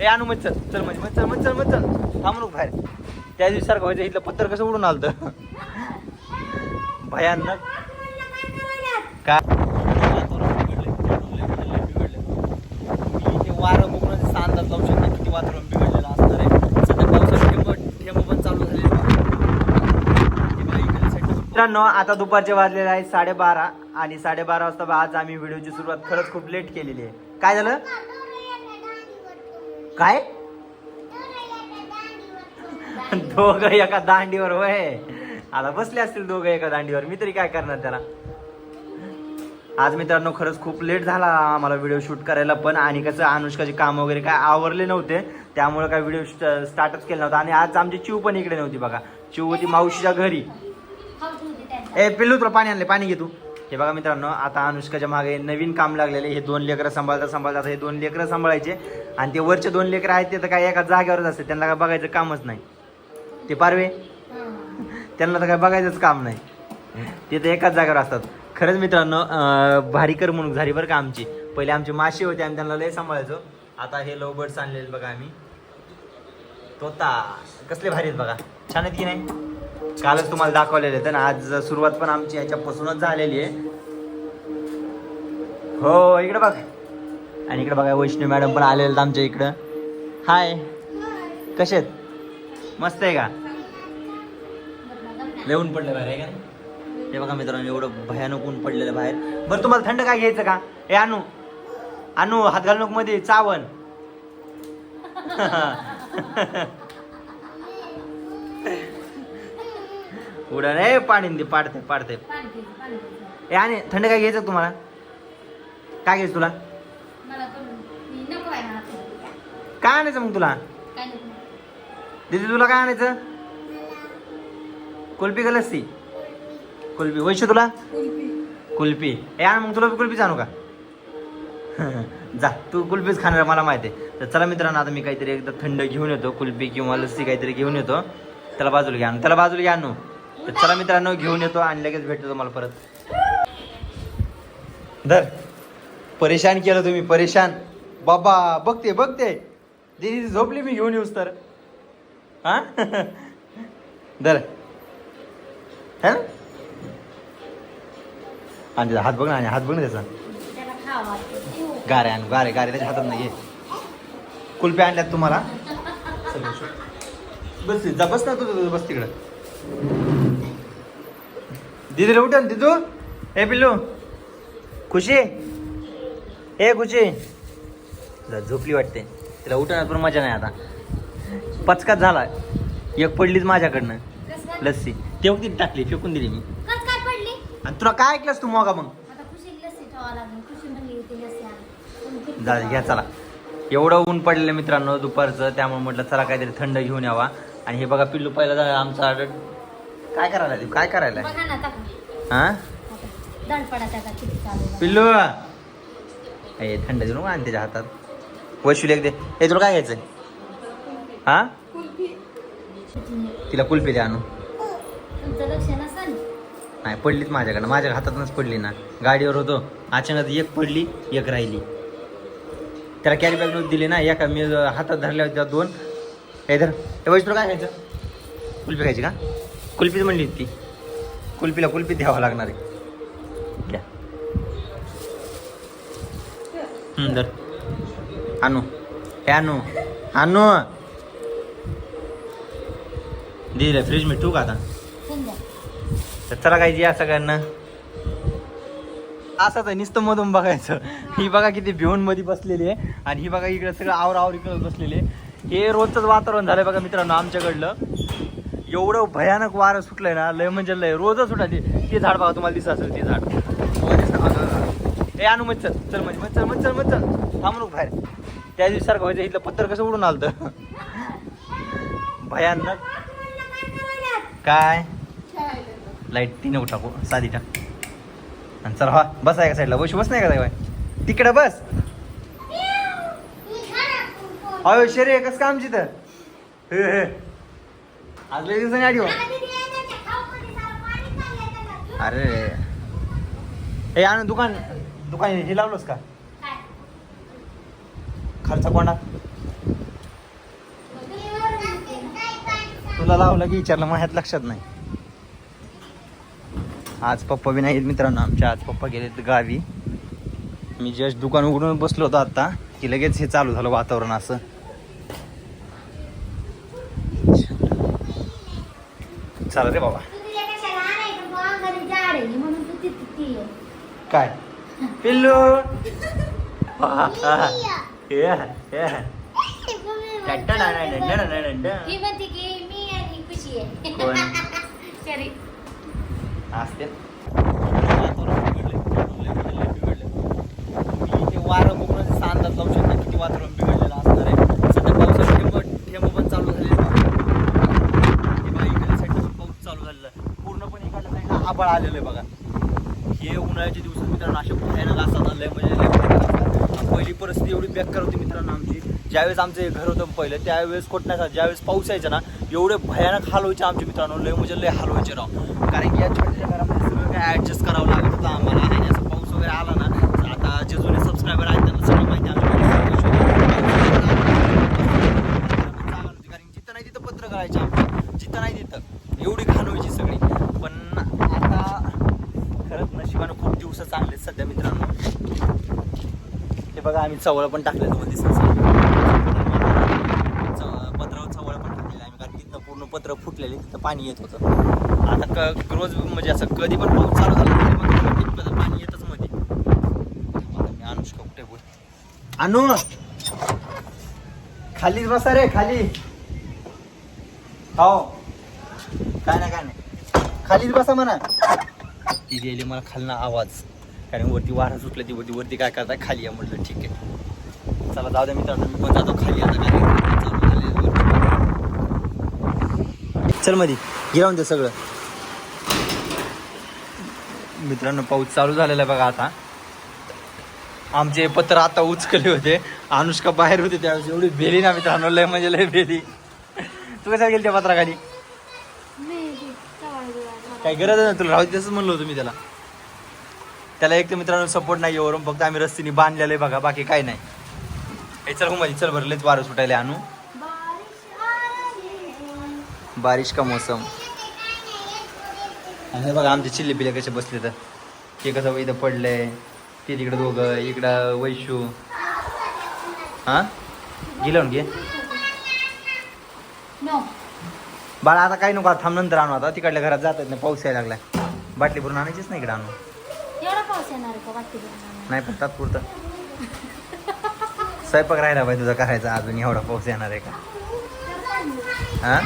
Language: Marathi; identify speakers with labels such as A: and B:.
A: ए आणू मग चल चल म्हणजे मग चल मग चल मग चल थांबू नको बाहेर. त्या दिवशी सारखं व्हायचं इथलं पत्तर कसं उडून आलं भयानक. काय? वारं बघून असं लावू किती वातावरण बिघडलेलं असणार आहे. सध्या पावसाचे पण चालू झाले मित्रांनो आता दुपारचे वाजलेले आहे साडेबारा आणि साडेबारा वाजता आज आम्ही व्हिडिओची सुरुवात खरंच खूप लेट केलेली आहे. काय झालं? काय? दोघं एका दांडीवर होय. आता बसले असतील दोघं एका दांडीवर. मी तरी काय करणार त्याला? आज मित्रांनो खरंच खूप लेट झाला आम्हाला व्हिडिओ शूट करायला पण आणि कसं अनुष्काचे काम वगैरे काय आवरले नव्हते. त्यामुळे काय व्हिडिओ स्टार्टच केला नव्हता. आणि आज आमची चिव पण इकडे नव्हती बघा. चिव होती मावशीच्या घरी. ए पिल्लू तुला पाणी आणले पाणी घे तू. हे बघा मित्रांनो आता अनुष्काच्या मागे नवीन काम लागलेले हे दोन लेकरं सांभाळता सांभाळता हे दोन लेकरं सांभाळायचे. आणि ते वरचे दोन लेकरं आहेत ते तर काय एका जागेवरच असते त्यांना काय बघायचं कामच नाही. ते पारवे? त्यांना तर काय बघायचंच काम नाही. ते तर एकाच जागेवर असतात. खरंच मित्रांनो भारी भारीकर म्हणून झाली बरं का आमची. पहिले आमची मासे होती आम्ही त्यांना लय सांभाळायचो. आता हे लव बर्ड्स आणलेले बघा आम्ही. तोता कसले भारी आहेत बघा. छान आहेत की नाही? कालच तुम्हाला दाखवलेले आहेत ना. आज सुरुवात पण आमची ह्याच्यापासूनच झालेली आहे. हो इकडे बघ. आणि इकडे बघा वैष्णवी मॅडम पण आलेले आमच्या इकडं. हाय कसे आहेत? मस्त आहे का? लय ऊन पडलं बाहेर आहे का? हे बघा मित्रांनो एवढं भयानक ऊन पडलेलं बाहेर. बरं तुम्हाला थंड काय घ्यायचं का? हे आणू आणू हात घालू नको मध्ये चावण. उडा रे पाणी दे पाडते पाडते. ए आणि थंड काय घ्यायचं तुम्हाला? काय घ्यायचं तुला? काय आणायचं मग तुला? दीदी तुला काय आणायचं? कुल्फी का लस्सी? कुल्फी. वैश्य तुला? कुल्फी. ए आण मग तुला बी कुल्फीच आणू का? जा तू कुल्फीच खाणार मला माहिती आहे. तर चला मित्रांनो आता मी काहीतरी एकदा थंड घेऊन येतो कुल्फी किंवा लस्सी काहीतरी घेऊन येतो. त्याला बाजूला घ्या आणू. त्याला बाजूला घ्या आणू. तर चला मित्रांनो घेऊन येतो आणि लगेच भेटतो तुम्हाला परत. धर. परेशान केलं तुम्ही परेशान. बाबा बघते बघते. दीदी झोपली मी घेऊन येऊस तर. हा? धर. है ना? आणि त्याचा हात बघ ना आणि हात बघ ना त्याचा. गारे आण गारे गारे त्याच्या हातात नाही कुल्प्या आणल्यात तुम्हाला. बसू. जा बस ना तू बस तिकडं. दिदीला उठ ना दिदू. ए पिल्लू. खुशी? ए खुशी. झोपली वाटते. तिला उठवण्यात पण मजा नाही आता. पचकाच झाला. एक पडलीच माझ्याकडनं. लस्सी. तेवढी टाकली? फेकून दिली मी. आणि तुला काय ऐकलंस तू मोगा मग? जा घ्या चला. एवढं ऊन पडलेलं मित्रांनो दुपारचं. त्यामुळे म्हटलं चला काहीतरी थंड घेऊन यावा. आणि हे बघा पिल्लू पहिला जा- आमचा काय करायला? काय करायला? हा? पिल्लू! ए थंड देऊ आणि त्याच्या हातात. वैशुल एक दे. हे तुला काय घ्यायचंय? हा? तिला कुल्फी द्या आणू. नाही पडलीच माझ्याकडनं. माझ्या हातातूनच पडली ना. गाडीवर होतो. अचानक एक पडली एक राहिली. त्याला कॅरी बॅग नव्हती दिली ना. एका मी हातात धरल्या होत्या दोन. हे धर. वैश तुला काय खायचं कुल्फी खायची का? कुल्फीच म्हणली ती. कुल्फीला कुल्फी द्यावं लागणार आहे. हम्म, धर. आणू हे आणू आणू दिलं फ्रीज मी ठेवू का आता? तर चला काय जी असं करणं असंच आहे नुसतं मधून बघायचं. ही बघा किती भिवून मध्ये बसलेली आहे. आणि ही बघा इकडे सगळं आवर आवर इकडे बसलेली आहे. हे रोजचंच वातावरण झालंय बघा मित्रांनो आमच्याकडलं. एवढं भयानक वारं सुटलंय ना लय म्हणजे लय. रोजच सुटायचे ते झाड बघा तुम्हाला दिसत असेल ते झाड. ए आणू मग चल चल म्हणजे मग चल मग चल मग चल. थांबू बाहेर. त्या दिवशी सारखं व्हायचं इथलं पत्तर कसं उडून आलं भयानक. काय? लाइट तीन टाकू साधी टाक. आणि चला हा बस आहे का साईडला बस बस नाही का काय तिकडं बस. अयो शरी कसं काम तिथं हे आज लय दिवसांनी आली हो. अरे. हे आण दुकान दुकान हे लावलंस का? खर्च कोणा तुला लावलं की विचारलं मग ह्यात लक्षात नाही. आज पप्पा बी नाहीत मित्रांनो आमच्या आज पप्पा गेलेत गावी. मी जस्ट दुकान उघडून बसलो होतो आता की लगेच हे चालू झालं वातावरण असं. चालत रे बाबा. काय? पिल्लू. हा, ही
B: म्हणते की मी आणि खुशी आहे
A: कोण?
B: शरी
A: असते वारं बघून असं अंदाज लावू किती वातावरण बिघडलेलं असणार आहे सध्या पावसाचे पण चालू झाले हे बघा साईडला पाऊस चालू झालेला आहे पूर्णपणे इकडल्या साईडला आबाळ आलेलं आहे बघा हे उन्हाळ्याच्या दिवसात मित्रांनो असे भयानक असतात लय म्हणजे लय भयानक पहिली परिस्थिती एवढी बेकार होती मित्रांनो आमची. ज्यावेळेस आमचं घर होतं पहिलं त्यावेळेस कोटण्याचा ज्यावेळेस पाऊस यायचा ना एवढे भयानक हाल व्हायचे आमचे मित्रांनो. लय म्हणजे लय हाल व्हायचे राव. कारण की या छोट्या घरामध्ये सगळं काय ॲडजस्ट करावं लागत होतं आम्हाला. आणि असं पाऊस वगैरे आला ना तर आता जे जुने सबस्क्रायबर आहेत त्यांना सगळं माहिती आहे. कारण जिथं नाही तिथं पत्र करायचं आमचं. जिथं नाही तिथं एवढी घाण व्हायची सगळी पण आता खरंच नशिबानं खूप दिवस चांगले आहेत सध्या मित्रांनो हे बघा आम्ही चवळ पण टाकले तुम्हाला दिसत असेल. चव- पत्रावर चवळ पण टाकलेलं आम्ही कारण तिथं पूर्ण पत्र फुटलेले तिथं पाणी येत होतं. आता क रोज म्हणजे असं कधी पण पाऊस चालू झाला तिथं पाणी येतच मध्ये. मी अनुष्का कुठे बोल आणू खालीच बसा रे खाली. हो. काय नाही काय नाही. खालीच बसा म्हणा. ती गेली मला खालना आवाज. कारण वरती वारा सुटलं ती वरती वरती काय करताय? खाली या म्हटलं ठीक आहे. चला जाऊ द्या मित्रांनो मी पण जातो खाली आता काय चालू मध्ये गिरावून दे सगळं. मित्रांनो पाऊस चालू झालेला आहे बघा आता. आमचे पत्र आता उचकले होते. अनुष्का बाहेर होते त्यावेळेस एवढी भेली ना मित्रांनो लय म्हणजे लय भेली. तू कशा गेली त्या पत्राखाली? काही गरज नाही तुला? राहू तसंच म्हणलं होतं मी त्याला. त्याला एक तर मित्रांनो सपोर्ट नाही वरून फक्त आम्ही रस्त्याने बांधलेलं आहे बघा बाकी काही नाही. हे चल हो मध्ये चल बरं लयच वारं सुटायला आणू बारिश का मोसम? आणि हे बघा आमचे चिल्ले पिल्ले कसे बसले तर ते कसं इथं पडलंय ते तिकडं दोघं इकडं वैशू. हा? गेलं घे. बाळा आता काही नको थांब नंतर आणू आता. तिकडल्या घरात जातात नाही पाऊस यायला लागलाय. बाटली भरून आणायचीच नाही इकडे आणू
B: एवढा पाऊस येणार आहे का
A: नाही पण तात्पुरतं स्वयंपाक राहिला पाहिजे तुझा करायचा अजून एवढा पाऊस येणार आहे का? हा?